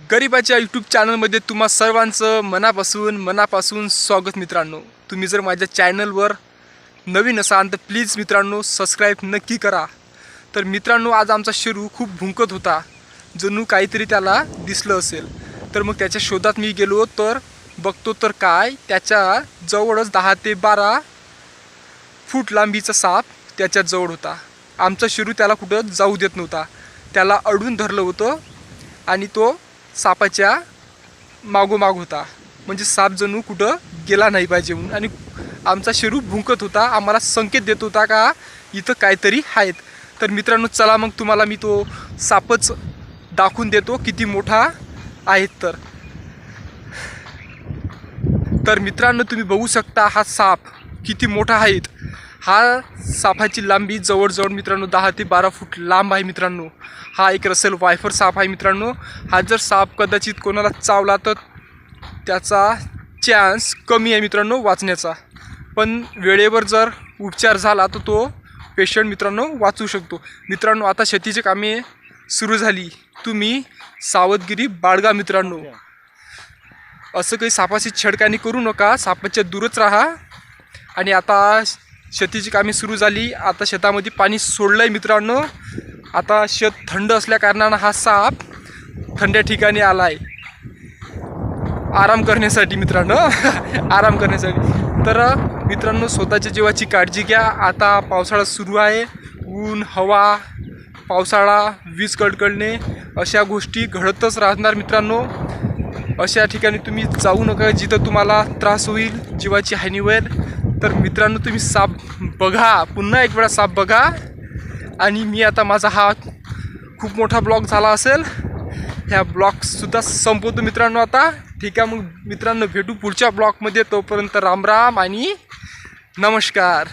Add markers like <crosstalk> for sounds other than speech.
गरिबाच्या YouTube चॅनलमध्ये तुम्हा सर्वांचं मनापासून मनापासून स्वागत मित्रांनो. तुम्ही जर माझ्या चॅनलवर नवीन असाल तर प्लीज मित्रांनो सबस्क्राईब नक्की करा. तर मित्रांनो आज आमचा शेरू खूप भुंकत होता. जणू काहीतरी त्याला दिसलं असेल. तर मग त्याच्या शोधात मी गेलो तर बघतो तर काय त्याच्या जवळच दहा ते बारा फूट लांबीचा साप त्याच्याजवळ होता. आमचा शेरू त्याला कुठं जाऊ देत नव्हता. त्याला अडून धरलं होतं आणि तो सापाच्या मागोमाग होता. म्हणजे साप जणू कुठं गेला नाही पाहिजे म्हणून. आणि आमचा शेरू भुंकत होता. आम्हाला संकेत देत होता का इथं काहीतरी आहेत. तर मित्रांनो चला मग तुम्हाला मी तो सापच दाखवून देतो किती मोठा आहेत तर. तर मित्रांनो तुम्ही बघू शकता हा साप किती मोठा आहेत हा सापाची लांबी जवळजवळ मित्रांनो दहा ते बारा फूट लांब आहे मित्रांनो. हा एक रसेल वायफर साप आहे मित्रांनो. हा जर साप कदाचित कोणाला चावला तर त्याचा चान्स कमी आहे मित्रांनो वाचण्याचा. पण वेळेवर जर उपचार झाला तर तो पेशंट मित्रांनो वाचू शकतो. मित्रांनो आता शेतीची कामे सुरू झाली. तुम्ही सावधगिरी बाळगा मित्रांनो. असं काही सापाची छेडकानी करू नका. सापाच्या दूरच राहा. आणि आता शेतीची कामे सुरू झाली. आता शेतामध्ये पाणी सोडलं आहे मित्रांनो. आता शेत थंड असल्याकारणानं हा साप थंड्या ठिकाणी आला आहे आराम करण्यासाठी मित्रांनो. <laughs> आराम करण्यासाठी. तर मित्रांनो स्वतःच्या जीवाची काळजी घ्या. आता पावसाळा सुरू आहे. ऊन हवा पावसाळा वीज कडकडणे अशा गोष्टी घडतच राहणार मित्रांनो. अशा ठिकाणी तुम्ही जाऊ नका जिथं तुम्हाला त्रास होईल जीवाची हानी होईल. तर मित्रांनो तुम्ही साप बघा. पुन्हा एक वेळा साप बघा. आणि मी आता माझा हा खूप मोठा ब्लॉग झाला असेल. ह्या ब्लॉगसुद्धा संपवतो मित्रांनो आता. ठीक आहे मग मित्रांनो भेटू पुढच्या ब्लॉगमध्ये. तोपर्यंत राम राम आणि नमस्कार.